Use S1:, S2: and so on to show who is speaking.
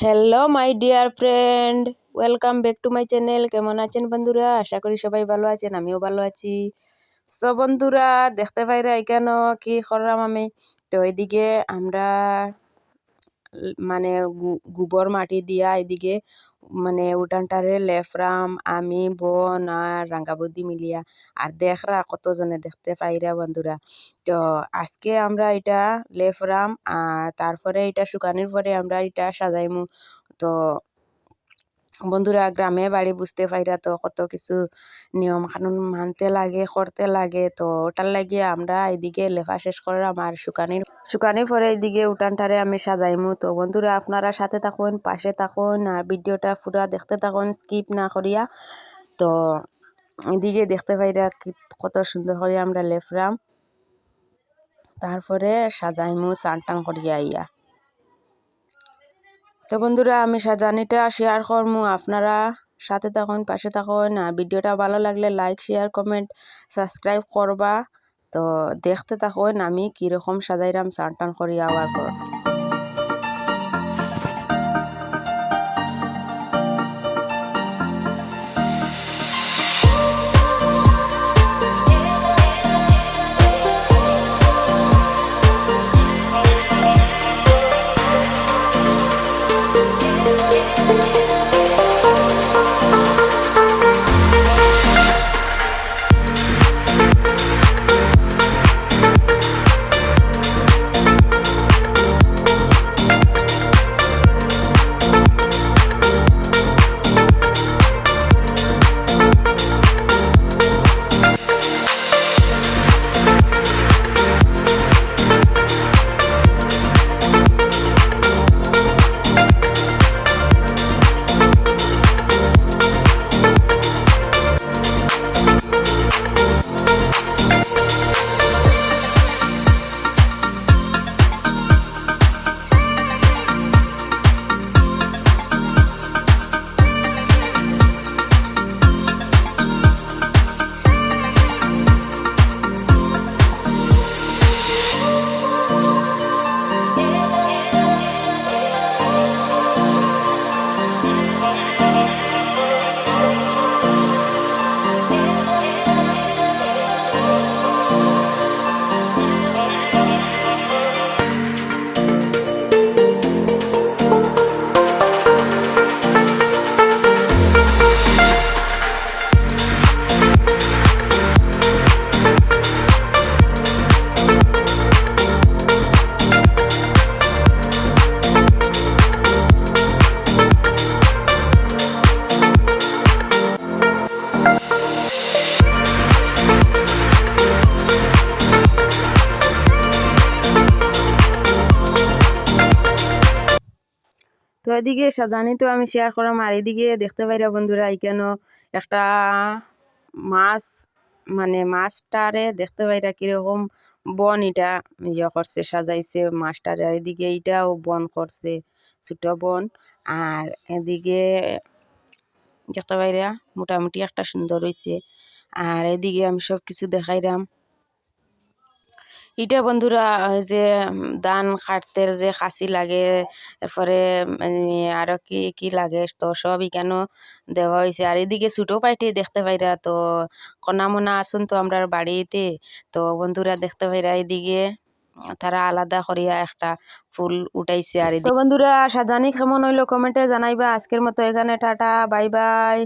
S1: Hello my dear friend welcome back to my channel কেমন আছেন বন্ধুরা? আশা করি সবাই ভালো আছেন, আমিও ভালো আছি। সব বন্ধুরা, দেখতে পাইরা কেন? কি করলাম আমি? তো এদিকে আমরা মানে গোবর মাটি দিয়া এদিকে মানে উঠানটারে লেফরাম আমি, বোন আর রাঙ্গাবদি মিলিয়া। আর দেখরা কতজনে দেখতে পাইরা বন্ধুরা তো আজকে আমরা এটা লেফরাম আর তারপরে এটা শুকানোর পরে আমরা এটা সাজাইমু। তো বন্ধুরা, গ্রামে বাড়ি বুঝতে পাইরা তো কত কিছু নিয়ম কানুন মানতে লাগে, করতে লাগে। তো ওটার লাগিয়ে আমরা এদিকে লেফা শেষ করলাম আর শুকানির শুকানির পরে এদিকে উঠানটারে আমি সাজাইমু। তো বন্ধুরা, আপনারা সাথে থাকুন, পাশে থাকুন আর ভিডিওটা পুরা দেখতে থাকুন স্কিপ না করিয়া। তো এদিকে দেখতে পাইরা কত সুন্দর করে আমরা লেফরাম তারপরে সাজাইমু চান টান করিয়া ইয়া তো বন্ধুরা, আমি সাজানিটা শেয়ার করমু। আপনারা সাথে থাকুন, পাশে থাকুন। আর ভিডিওটা ভালো লাগলে লাইক শেয়ার কমেন্ট সাবস্ক্রাইব করবা। তো দেখতে থাকুন আমি কীরকম সাজাইরাম চান টান করি আবার পর। তো এদিকে সাজানি তো আমি শেয়ার করলাম আর এদিকে দেখতে পাইরা বন্ধুরা এখানে একটা মাছ মানে মাছটারে দেখতে পাইরা কীরকম বন এটা ইয়ে করছে সাজাইছে মাছটারে এদিকে এইটাও বন করছে ছোট বন। আর এদিকে দেখতে পাইরা মোটামুটি একটা সুন্দর হয়েছে আর এদিকে আমি সব কিছু দেখাইলাম এটা বন্ধুরা যে ধান কাটতে যে খাসি লাগে এরপরে আরও কি কি লাগে তো সব এখানে দেওয়া হয়েছে আর এদিকে ছোটো পাইটে দেখতে পাইরা তো কণা মনা আসুন তো আমরা বাড়িতে তো বন্ধুরা দেখতে পাইরা এদিকে তারা আলাদা করিয়া একটা ফুল উঠাইছে আর তো বন্ধুরা সাজানি কেমন হইল কমেন্টে জানাইবা। আজকের মতো এখানে টাটা বাই বাই।